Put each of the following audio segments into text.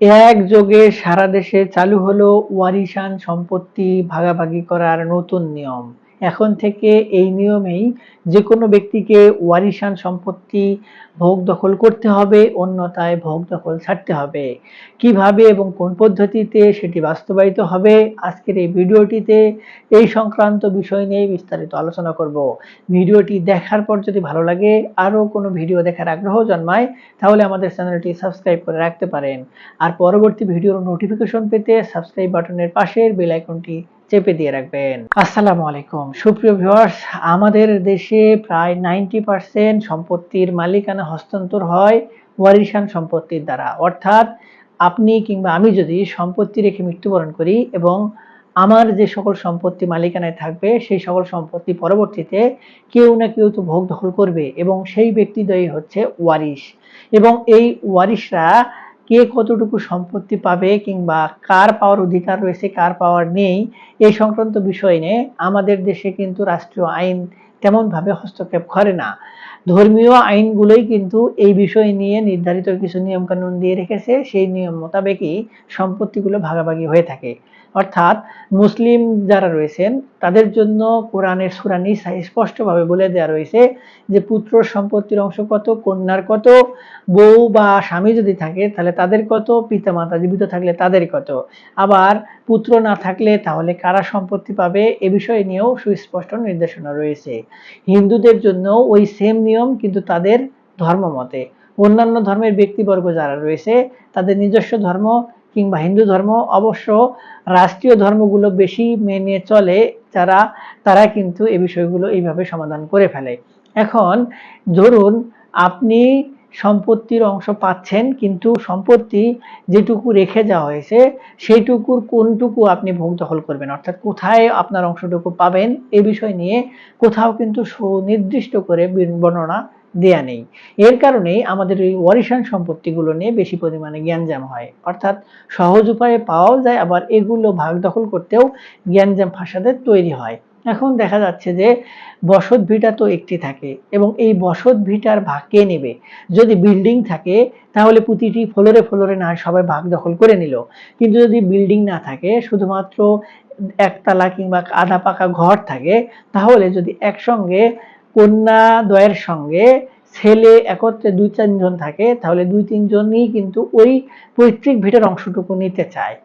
একযোগে সারা দেশে চালু হলো ওয়ারিশান সম্পত্তি ভাগাভাগি করার নতুন নিয়ম। এখন থেকে এই নিয়মেই যে কোনো ব্যক্তিকে ওয়ারিশান সম্পত্তি ভোগ দখল করতে হবে অন্যতায় ভোগ দখল ছাড়তে হবে। কীভাবে এবং কোন পদ্ধতিতে সেটি বাস্তবায়িত হবে, আজকের এই ভিডিওটিতে এই সংক্রান্ত বিষয় নিয়ে বিস্তারিত আলোচনা করব। ভিডিওটি দেখার পর যদি ভালো লাগে, আরও কোনো ভিডিও দেখার আগ্রহ জন্মায়, তাহলে আমাদের চ্যানেলটি সাবস্ক্রাইব করে রাখতে পারেন। আর পরবর্তী ভিডিওর নোটিফিকেশন পেতে সাবস্ক্রাইব বাটনের পাশের বেল আইকনটি চেপে দিয়ে রাখবেন। আসসালামু আলাইকুম। সুপ্রিয় ভিউয়ার্স, আমাদের দেশে প্রায় নাইনটি পার্সেন্ট সম্পত্তির মালিকানা হস্তান্তর হয় ওয়ারিশান সম্পত্তির দ্বারা। অর্থাৎ আপনি কিংবা আমি যদি সম্পত্তি রেখে মৃত্যুবরণ করি এবং আমার যে সকল সম্পত্তি মালিকানায় থাকবে, সেই সকল সম্পত্তি পরবর্তীতে কেউ না কেউ তো ভোগ দখল করবে এবং সেই ব্যক্তিদ্বয়ী হচ্ছে ওয়ারিশ। এবং এই ওয়ারিশরা কে কতটুকু সম্পত্তি পাবে কিংবা কার পাওয়ার অধিকার রয়েছে, কার পাওয়ার নেই, এই সংক্রান্ত বিষয় নিয়ে আমাদের দেশে কিন্তু রাষ্ট্রীয় আইন তেমনভাবে হস্তক্ষেপ করে না। ধর্মীয় আইনগুলোই কিন্তু এই বিষয় নিয়ে নির্ধারিত কিছু নিয়মকানুন দিয়ে রেখেছে। সেই নিয়ম মোতাবেকই সম্পত্তিগুলো ভাগাভাগি হয়ে থাকে। অর্থাৎ মুসলিম যারা রয়েছেন, তাদের জন্য কোরআনের সুরানি স্পষ্টভাবে বলে দেওয়া রয়েছে যে পুত্র সম্পত্তির অংশ কত, কন্যার কত, বউ বা স্বামী যদি থাকে তাহলে তাদের কত পিতা মাতা জীবিত থাকলে তাদের কত। আবার পুত্র না থাকলে তাহলে কারা সম্পত্তি পাবে এ বিষয়ে নিয়েও সুস্পষ্ট নির্দেশনা রয়েছে। হিন্দুদের জন্য ওই সেম নিয়ম কিন্তু তাদের ধর্ম মতে। অন্যান্য ধর্মের ব্যক্তিবর্গ যারা রয়েছে, তাদের নিজস্ব ধর্ম কিংবা হিন্দু ধর্ম অবশ্য রাষ্ট্রীয় ধর্মগুলো বেশি মেনে চলে যারা তারা কিন্তু এই বিষয়গুলো এইভাবে সমাধান করে ফেলে। এখন ধরুন আপনি সম্পত্তির অংশ পাচ্ছেন, কিন্তু সম্পত্তি যেটুকু রেখে যাওয়া হয়েছে, সেইটুকুর কোনটুকু আপনি ভোগ দখল করবেন? অর্থাৎ কোথায় আপনার অংশটুকু পাবেন? এ বিষয় নিয়ে কোথাও কিন্তু সুনির্দিষ্ট করে বর্ণনা দেয়া নেই। এর কারণেই আমাদের এই ওয়ারিশান সম্পত্তিগুলো নিয়ে বেশি পরিমাণে জ্ঞানজাম হয়। অর্থাৎ সহজ উপায়ে পাওয়াও যায়, আবার এগুলো ভাগ দখল করতেও জ্ঞানজাম ফাঁসাদের তৈরি হয়। এখন দেখা যাচ্ছে যে বসত ভিটা তো একটি থাকে এবং এই বসত ভিটার ভাগ কে নেবে? যদি বিল্ডিং থাকে, তাহলে প্রতিটি ফ্লোরে ফ্লোরে না সবাই ভাগ দখল করে নিল। কিন্তু যদি বিল্ডিং না থাকে, শুধুমাত্র একতলা কিংবা আধা পাকা ঘর থাকে, তাহলে যদি একসঙ্গে কন্যা দ্বয়ের সঙ্গে ছেলে একত্রে দুই তিনজন থাকে, তাহলে দুই তিনজনই কিন্তু ওই পৈতৃক ভিটার অংশটুকু নিতে চায়।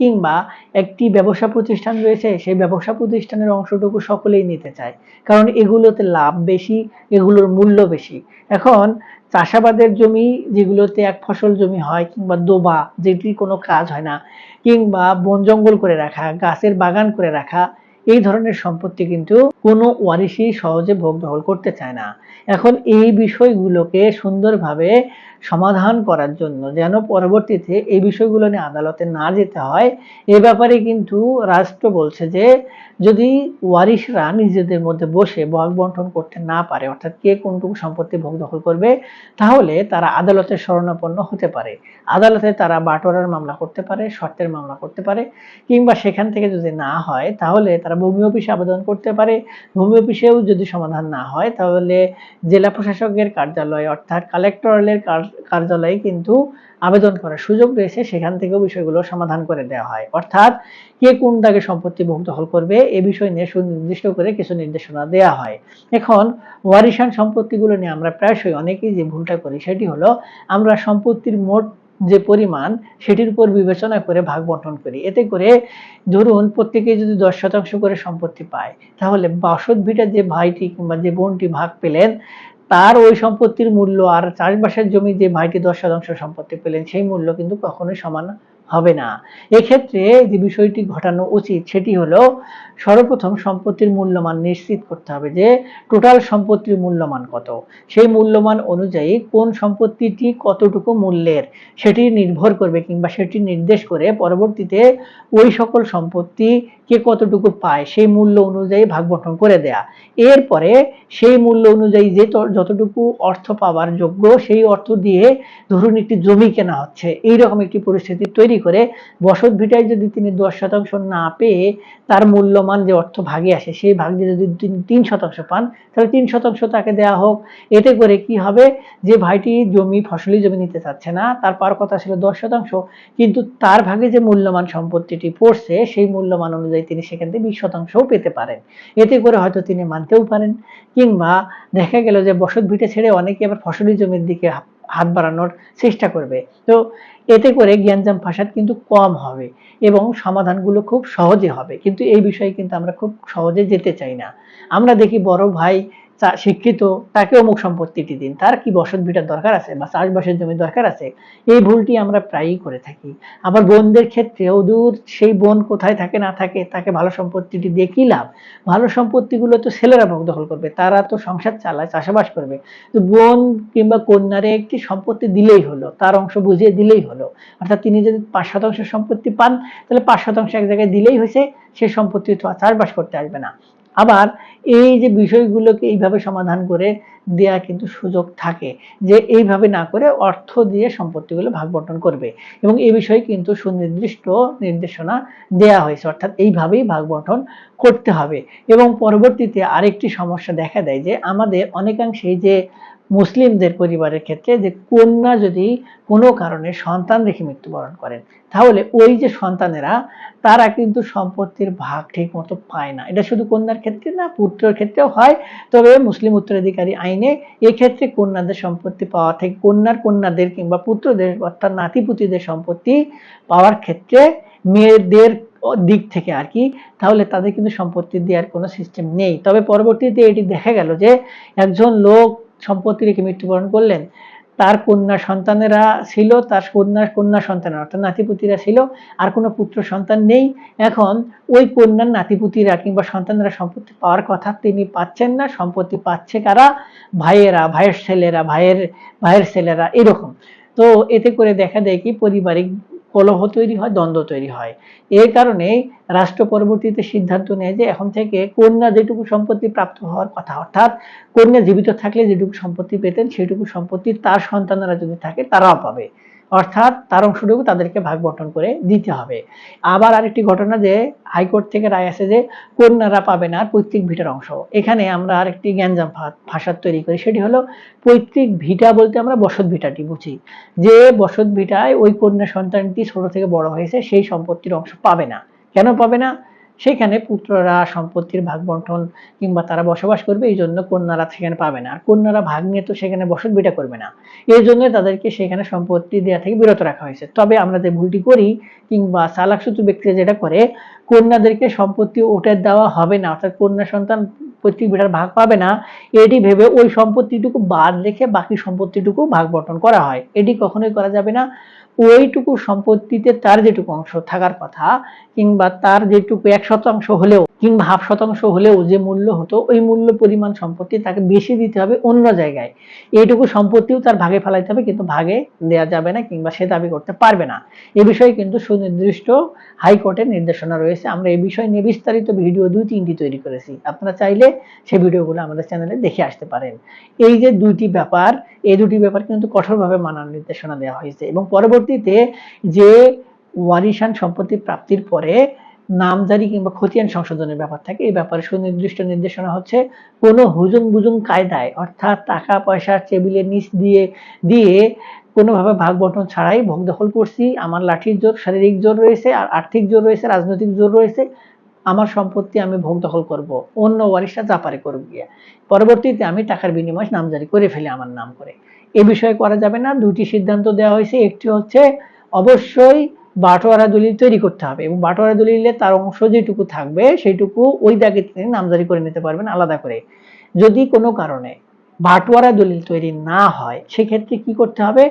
কিংবা একটি ব্যবসা প্রতিষ্ঠান রয়েছে, সেই ব্যবসা প্রতিষ্ঠানের অংশটুকু সকলেই নিতে চায়। কারণ এগুলোতে লাভ বেশি, এগুলোর মূল্য বেশি। এখন চাষাবাদের জমি যেগুলোতে এক ফসল জমি হয়, কিংবা দোবা, যেটির কোনো কাজ হয় না, কিংবা বন জঙ্গল করে রাখা, গাছের বাগান করে রাখা এই ধরনের সম্পত্তি কিন্তু কোনো ওয়ারিশি সহজে ভোগ দখল করতে চায় না। এখন এই বিষয়গুলোকে সুন্দরভাবে সমাধান করার জন্য যেন পরবর্তীতে এই বিষয়গুলো নিয়ে আদালতে না যেতে হয়। এ ব্যাপারে কিন্তু রাষ্ট্র বলছে যে, যদি ওয়ারিশরা নিজেদের মধ্যে বসে ভাগ বন্টন করতে না পারে, অর্থাৎ কে কোনটুকু সম্পত্তি ভোগ দখল করবে, তাহলে তারা আদালতের শরণাপন্ন হতে পারে। আদালতে তারা বাটোয়ারার মামলা করতে পারে, শর্তের মামলা করতে পারে, কিংবা সেখান থেকে যদি না হয়, তাহলে তারা ভূমি অফিসে আবেদন করতে পারে। ভূমি অফিসেও যদি সমাধান না হয়, তাহলে জেলা প্রশাসকের কার্যালয়, অর্থাৎ কালেক্টরালের কার্যালয়ে কিন্তু আবেদন করার সুযোগ রয়েছে, সেখান থেকেও বিষয়গুলো সমাধান করে দেওয়া হয়। অর্থাৎ কে কোন দাগে সম্পত্তি ভোগ দখল করবে, এ বিষয় নিয়ে সুনির্দিষ্ট করে কিছু নির্দেশনা দেওয়া হয়। এখন, ওয়ারিশান সম্পত্তিগুলো নিয়ে আমরা প্রায়শই অনেকেই যে ভুলটা করি, সেটি হলো আমরা সম্পত্তির মোট যে পরিমাণ, সেটির উপর বিবেচনা করে ভাগ বন্টন করি। এতে করে ধরুন প্রত্যেকে যদি দশ শতাংশ করে সম্পত্তি পায়, তাহলে বাসত ভিটা যে ভাইটি কিংবা যে বোনটি ভাগ পেলেন তার ওই সম্পত্তির মূল্য আর চাষবাসের জমি যে মাইটি দশ শতাংশ সম্পত্তি পেলেন, সেই মূল্য কিন্তু কখনোই সমান হবে না। এক্ষেত্রে যে বিষয়টি ঘটানো উচিত, সেটি হলো সর্বপ্রথম সম্পত্তির মূল্যমান নিশ্চিত করতে হবে যে টোটাল সম্পত্তির মূল্যমান কত। সেই মূল্যমান অনুযায়ী কোন সম্পত্তিটি কতটুকু মূল্যের, সেটি নির্ভর করবে কিংবা সেটি নির্দেশ করে পরবর্তীতে ওই সকল সম্পত্তি কে কতটুকু পায়, সেই মূল্য অনুযায়ী ভাগ বন্টন করে দেয়া। এরপরে সেই মূল্য অনুযায়ী যে যতটুকু অর্থ পাওয়ার যোগ্য, সেই অর্থ দিয়ে ধরুন একটি জমি কেনা হচ্ছে। এইরকম একটি পরিস্থিতি তৈরি করে বসত ভিটায় যদি তিনি দশ শতাংশ না পেয়ে তার মূল্যমান যে অর্থ ভাগে আসে, সেই ভাগ দিয়ে যদি তিনি শতাংশ পান, তাহলে তিন শতাংশ তাকে দেওয়া হোক। এতে করে কি হবে? যে ভাইটি জমি, ফসলি জমি নিতে চাচ্ছে না, তার পার কথা ছিল দশ শতাংশ, কিন্তু তার ভাগে যে মূল্যমান সম্পত্তিটি পড়ছে, সেই মূল্যমান অনুযায়ী তিনি সেখান থেকে বিশ শতাংশও পেতে পারেন। এতে করে হয়তো তিনি মানতেও পারেন। কিংবা দেখা গেল যে বসত ভিটে ছেড়ে অনেকে আবার ফসলি জমির দিকে হাত বাড়ানোর চেষ্টা করবে। তো এতে করে জ্ঞানজাম ফাসাদ কিন্তু কম হবে এবং সমাধানগুলো খুব সহজে হবে। কিন্তু এই বিষয়ে কিন্তু আমরা খুব সহজে যেতে চাই না। আমরা দেখি বড় ভাই শিক্ষিত তাকে অমুক সম্পত্তিটি দিন। তার কি বসত ভিটার দরকার আছে? বা চাষবাসের জমি দরকার আছে? এই ভুলটি আমরা প্রায়ই করে থাকি। আবার বোনদের ক্ষেত্রেও দূর, সেই বোন কোথায় থাকে, না থাকে, তাকে ভালো সম্পত্তিটি দিয়ে কি লাভ? ভালো সম্পত্তিগুলো তো ছেলেরা ভোগ দখল করবে, তারা তো সংসার চালায়, চাষাবাস করবে। তো বোন কিংবা কন্যারে একটি সম্পত্তি দিলেই হলো, তার অংশ বুঝিয়ে দিলেই হলো। অর্থাৎ তিনি যদি পাঁচ শতাংশ সম্পত্তি পান, তাহলে পাঁচ শতাংশ এক জায়গায় দিলেই হয়েছে, সে সম্পত্তি তো চাষবাস করতে আসবে না। আবার এই যে বিষয়গুলোকে এইভাবে সমাধান করে দেয়া কিন্তু সুযোগ থাকে যে এইভাবে না করে অর্থ দিয়ে সম্পত্তিগুলো ভাগ বন্টন করবে। এবং এই বিষয়ে কিন্তু সুনির্দিষ্ট নির্দেশনা দেয়া হয়েছে, অর্থাৎ এইভাবেই ভাগ বন্টন করতে হবে। এবং পরবর্তীতে আরেকটি সমস্যা দেখা দেয় যে আমাদের অনেকাংশেই যে মুসলিমদের পরিবারের ক্ষেত্রে যে কন্যা যদি কোনো কারণে সন্তান রেখে মৃত্যুবরণ করেন, তাহলে ওই যে সন্তানেরা, তারা কিন্তু সম্পত্তির ভাগ ঠিক মতো পায় না। এটা শুধু কন্যার ক্ষেত্রে না, পুত্রের ক্ষেত্রেও হয়। তবে মুসলিম উত্তরাধিকারী আইনে এক্ষেত্রে কন্যাদের সম্পত্তি পাওয়া থেকে কন্যার কন্যাদের কিংবা পুত্রদের অর্থাৎ নাতিপুতিদের সম্পত্তি পাওয়ার ক্ষেত্রে মেয়েদের দিক থেকে আর কি, তাহলে তাদের কিন্তু সম্পত্তি দেওয়ার কোনো সিস্টেম নেই। তবে পরবর্তীতে এটি দেখা গেল যে একজন লোক সম্পত্তি রেখে মৃত্যুবরণ করলেন। তার কন্যা সন্তানেরা ছিল, তার কন্যা কন্যা সন্তানেরা অর্থাৎ নাতিপুতিরা ছিল, আর কোনো পুত্র সন্তান নেই। এখন ওই কন্যার নাতিপুতিরা কিংবা সন্তানেরা সম্পত্তি পাওয়ার কথা তিনি পাচ্ছেন না। সম্পত্তি পাচ্ছে কারা? ভাইয়েরা, ভাইয়ের ছেলেরা, ভাইয়ের ভাইয়ের ছেলেরা, এরকম। তো এতে করে দেখা দেয় কি, পারিবারিক কলহ তৈরি হয়, দ্বন্দ্ব তৈরি হয়। এই কারণে রাষ্ট্র পরবর্তীতে সিদ্ধান্ত নেয় যে এখন থেকে কন্যা যেটুকু সম্পত্তি প্রাপ্ত হওয়ার কথা, অর্থাৎ কন্যা জীবিত থাকলে যেটুকু সম্পত্তি পেতেন, সেটুকু সম্পত্তি তার সন্তানরা যদি থাকে তারাও পাবে। অর্থাৎ তার অংশটুকু তাদেরকে ভাগ বন্টন করে দিতে হবে। আবার আরেকটি ঘটনা যে, হাইকোর্ট থেকে রায় আছে যে, কন্যারা পাবে না পৈতৃক ভিটার অংশ। এখানে আমরা আরেকটি জ্ঞানজাম ভাষা তৈরি করি, সেটি হলো পৈতৃক ভিটা বলতে আমরা বসত ভিটাটি বুঝি। যে বসত ভিটায় ওই কন্যা সন্তানটি ছোট থেকে বড় হয়েছে, সেই সম্পত্তির অংশ পাবে না। কেন পাবে না? সেখানে পুত্ররা সম্পত্তির ভাগ বন্টন কিংবা তারা বসবাস করবে, এই জন্য কন্যারা সেখানে পাবে না। আর কন্যারা ভাগ নিয়ে তো সেখানে বসত বিটা করবে না। এই জন্য তাদেরকে সেখানে সম্পত্তি দেওয়া থেকে বিরত রাখা হয়েছে। তবে আমরা যে ভুলটি করি কিংবা চালাকসূত্র ব্যক্তিরা যেটা করে, কন্যাদেরকে সম্পত্তি ওটা দেওয়া হবে না, অর্থাৎ কন্যা সন্তান পৈতৃক বিটার ভাগ পাবে না, এটি ভেবে ওই সম্পত্তিটুকু বাদ রেখে বাকি সম্পত্তিটুকু ভাগ বন্টন করা হয়। এটি কখনোই করা যাবে না। ওইটুকু সম্পত্তিতে তার যেটুকু অংশ থাকার কথা কিংবা তার যেটুকু এক শতাংশ হলেও কিংবা হাফ শতাংশ হলেও যে মূল্য হতো, ওই মূল্য পরিমাণ সম্পত্তি তাকে বেশি দিতে হবে অন্য জায়গায়। এইটুকু সম্পত্তিও তার ভাগে ফেলাইতে হবে, কিন্তু ভাগে দেওয়া যাবে না কিংবা সে দাবি করতে পারবে না। এ বিষয়ে কিন্তু সুনির্দিষ্ট হাইকোর্টের নির্দেশনা রয়েছে। আমরা এই বিষয় নিয়ে বিস্তারিত ভিডিও দুই, তিনটি তৈরি করেছি। আপনারা চাইলে সেই ভিডিওগুলো আমাদের চ্যানেলে দেখে আসতে পারেন। এই যে দুইটি ব্যাপার, এই দুটি ব্যাপার কিন্তু কঠোরভাবে মানার নির্দেশনা দেওয়া হয়েছে এবং পরবর্তীতে যে ওয়ারিশান সম্পত্তি প্রাপ্তির পরে নামজারি কিংবা খতিয়ান সংশোধনের ব্যাপার থাকে। এই ব্যাপারে সুনির্দিষ্ট নির্দেশনা হচ্ছে, কোনো হুজুং বুজুং কায়দায়, অর্থাৎ টাকা পয়সার টেবিলের নিচ দিয়ে দিয়ে কোনোভাবে ভাগ বন্টন ছাড়াই ভোগ দখল করছি। আমার লাঠির জোর, শারীরিক জোর রয়েছে, আর আর্থিক জোর রয়েছে, রাজনৈতিক জোর রয়েছে। আমার সম্পত্তি আমি ভোগ দখল করব, অন্য ওয়ারিশরা যা পারে করুক গিয়া। পরবর্তীতে আমি টাকার বিনিময়ে নামজারি করে ফেলি আমার নাম করে। এ বিষয়ে করা যাবে না। দুটি সিদ্ধান্ত দেওয়া হয়েছে। একটি হচ্ছে, অবশ্যই বাটোয়ারা দলিল তৈরি করতে হবে এবং বাটোয়ারা দলিলে তার অংশ যেটুকু থাকবে সেইটুকু ওই দাগে তিনি নামজারি করে নিতে পারবেন আলাদা করে। যদি কোনো কারণে বাটোয়ারা দলিল তৈরি না হয়, সেক্ষেত্রে কি করতে হবে?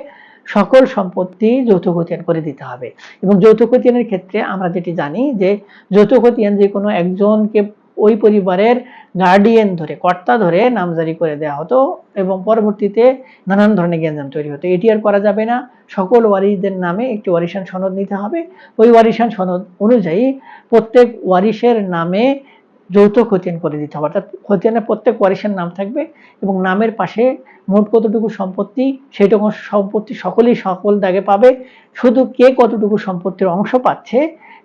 সকল সম্পত্তি যৌথ খতিয়ান করে দিতে হবে। এবং যৌথ খতিয়ানের ক্ষেত্রে আমরা যেটি জানি যে যৌথ খতিয়ান যে কোনো একজনকে ওই পরিবারের গার্ডিয়ান ধরে, কর্তা ধরে নামজারি করে দেওয়া হতো এবং পরবর্তীতে নানান ধরনের জ্ঞানজাম তৈরি হতো। এটি আর করা যাবে না। সকল ওয়ারিশদের নামে একটি ওয়ারিশান সনদ নিতে হবে। ওই ওয়ারিশান সনদ অনুযায়ী প্রত্যেক ওয়ারিশের নামে যৌথ খতিয়ান করে দিতে হবে। অর্থাৎ খতিয়ানের প্রত্যেক ওয়ারিশের নাম থাকবে এবং নামের পাশে মোট কতটুকু সম্পত্তি সেইটুকু সম্পত্তি সকলেই সকল দাগে পাবে। শুধু কে কতটুকু সম্পত্তির অংশ পাচ্ছে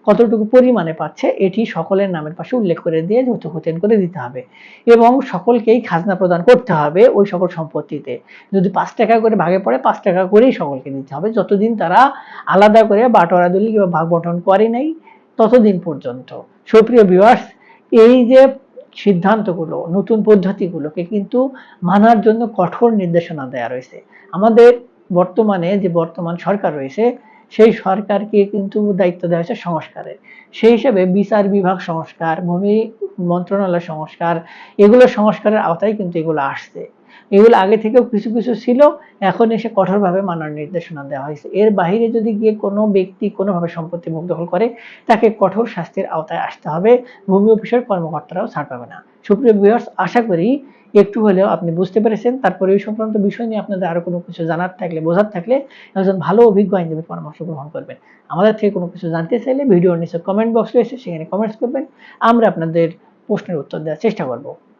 কতটুকু পরিমাণে পাচ্ছে, এটি সকলের নামের পাশে উল্লেখ করে দিয়ে খতিয়ান করে দিতে হবে। এবং সকলকেই খাজনা প্রদান করতে হবে ওই সকল সম্পত্তিতে। যদি পাঁচ টাকা করে ভাগে পড়ে, পাঁচ টাকা করেই সকলকে দিতে হবে। যতদিন তারা আলাদা করে বাটোয়ারা দলি কিংবা ভাগ বন্টন করে নাই, ততদিন পর্যন্ত। সুপ্রিয় ভিউয়ার্স এই যে সিদ্ধান্তগুলো, নতুন পদ্ধতিগুলোকে কিন্তু মানার জন্য কঠোর নির্দেশনা দেওয়া রয়েছে। আমাদের বর্তমানে যে বর্তমান সরকার রয়েছে সেই সরকারকে কিন্তু দায়িত্ব দেওয়া হয়েছে সংস্কারের। সেই হিসেবে বিচার বিভাগ সংস্কার, ভূমি মন্ত্রণালয় সংস্কার, এগুলো সংস্কারের আওতায় কিন্তু এগুলো আসছে। এগুলো আগে থেকেও কিছু কিছু ছিল, এখন এসে কঠোরভাবে মানার নির্দেশনা দেওয়া হয়েছে। এর বাইরে যদি গিয়ে কোনো ব্যক্তি কোনোভাবে সম্পত্তি মুখ দখল করে, তাকে কঠোর শাস্তির আওতায় আসতে হবে। ভূমি অফিসের কর্মকর্তারাও ছাড় পাবে না। সুপ্রিয় ভিউয়ার্স আশা করি একটু হলেও আপনি বুঝতে পেরেছেন। তারপরে এই সংক্রান্ত বিষয় নিয়ে আপনাদের আরও কোনো কিছু জানার থাকলে, বোঝার থাকলে একজন ভালো অভিজ্ঞ আইনজীবী পরামর্শ গ্রহণ করবেন। আমাদের থেকে কোনো কিছু জানতে চাইলে ভিডিওর নিচে কমেন্ট বক্স রয়েছে, সেখানে কমেন্টস করবেন। আমরা আপনাদের প্রশ্নের উত্তর দেওয়ার চেষ্টা করব।